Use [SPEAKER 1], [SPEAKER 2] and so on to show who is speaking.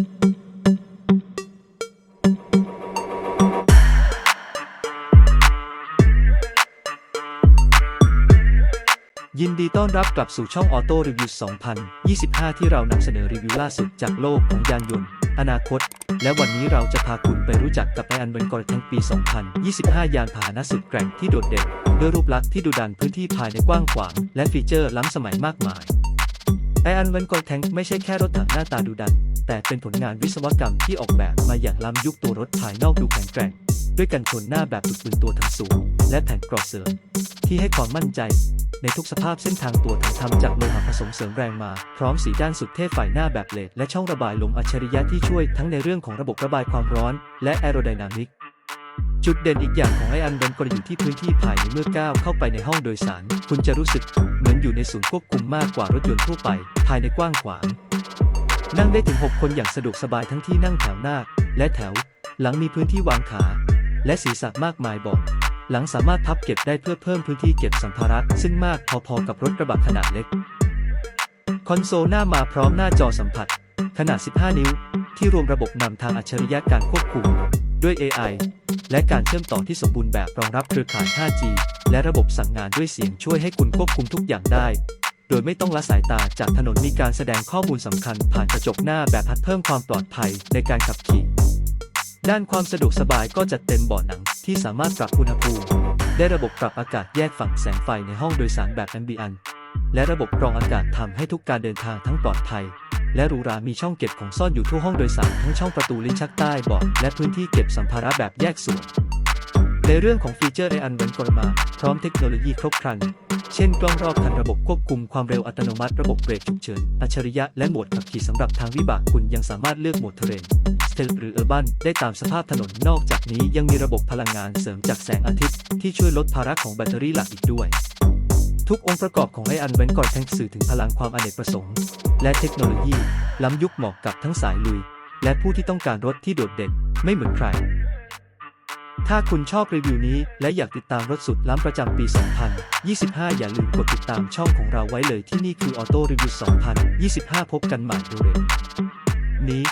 [SPEAKER 1] ยินดีต้อนรับกลับสู่ช่องออโต้รีวิว 2025 ที่เรานำเสนอรีวิวล่าสุดจากโลกของยานยนต์ อนาคต และวันนี้เราจะพาคุณไปรู้จักกับไออันเบนกอร์แทงปี 2025 ยานพาหนะสุดแกร่งที่โดดเด่น ด้วยรูปลักษณ์ที่ดุดันพื้นที่ภายในกว้างขวาง และฟีเจอร์ล้ำสมัยมากมายไออันเวนกอร์แทงไม่ใช่แค่รถถังหน้าตาดุดัน แต่เป็นผลงานวิศวกรรมที่ออกแบบมาอย่างล้ำยุคตัวรถภายนอกดูแข็งแกร่ง ด้วยกันชนหน้าแบบตุกปืนตัวถังสูง และแผ่นกรอบเสริมที่ให้ความมั่นใจ ในทุกสภาพเส้นทางตัวถังทำจากโลหะผสมเสริมแรงมา พร้อมสีด้านสุดเท่ฝ่ายหน้าแบบเลดและช่องระบายลมอัจฉริยะที่ช่วยทั้งในเรื่องของระบบระบายความร้อน และแอโรไดนามิกจุดเด่นอีกอย่างของไออันเบนก็อยู่ที่พื้นที่ภายในเมื่อก้าวเข้าไปในห้องโดยสาร คุณจะรู้สึกเหมือนอยู่ในศูนย์ควบคุมมากกว่ารถยนต์ทั่วไป ภายในกว้างขวาง นั่งได้ถึง 6 คนอย่างสะดวกสบายทั้งที่นั่งแถวหน้า และแถว หลังมีพื้นที่วางขา และศีรษะมากมายบอกหลังสามารถพับเก็บได้เพื่อเพิ่มพื้นที่เก็บสัมภาระซึ่งมากพอๆกับรถกระบะขนาดเล็ก คอนโซลหน้ามาพร้อมหน้าจอสัมผัส ขนาด 15 นิ้ว ที่รวมระบบนำทางอัจฉริยะการควบคุม ด้วย AI และการเชื่อมต่อที่สมบูรณ์แบบรองรับเครือข่าย 5G และระบบสั่งงานด้วยเสียงช่วยให้คุณควบคุมทุกอย่างได้ โดยไม่ต้องละสายตาจากถนนมีการแสดงข้อมูลสำคัญ ผ่านกระจกหน้าแบบพัดเพิ่มความปลอดภัยในการขับขี่ ด้านความสะดวกสบายก็จัดเต็มเบาะหนังที่สามารถปรับอุณหภูมิ ได้ระบบปรับอากาศแยกฝั่งแสงไฟในห้องโดยสารแบบแอมบิอันและระบบกรองอากาศทำให้ทุกการเดินทางทั้งปลอดภัย และหรูหรามีช่องเก็บของซ่อนอยู่ทั่วห้องโดยสารทั้งช่องประตูลิ้นชักใต้เบาะและพื้นที่เก็บสัมภาระแบบแยกส่วน ในเรื่องของฟีเจอร์ไออันเวนกรมา พร้อมเทคโนโลยีครบครัน เช่นกล้องรอบคันระบบควบคุมความเร็วอัตโนมัติระบบเบรกฉุกเฉิน อัจฉริยะและโหมดขับขี่สำหรับทางวิบากคุณยังสามารถเลือกโหมดเทรนสเตลหรือเออร์บันได้ตามสภาพถนนนอกจากนี้ยังมีระบบพลังงานเสริมจากแสงอาทิตย์ ที่ช่วยลดภาระของแบตเตอรี่หลักอีกด้วย ทุกองค์ประกอบของไออันเวนกอร์แทงสื่อถึงพลังความอเนกประสงค์ และเทคโนโลยี ล้ำยุคเหมาะกับทั้งสายลุย และผู้ที่ต้องการรถที่โดดเด่นไม่เหมือนใคร ถ้าคุณชอบรีวิวนี้ และอยากติดตามรถสุดล้ำประจำปี 2025 อย่าลืมกดติดตามช่องของเราไว้เลยที่นี่คือออโต้รีวิว 2025 พบกันใหม่เร็วนี้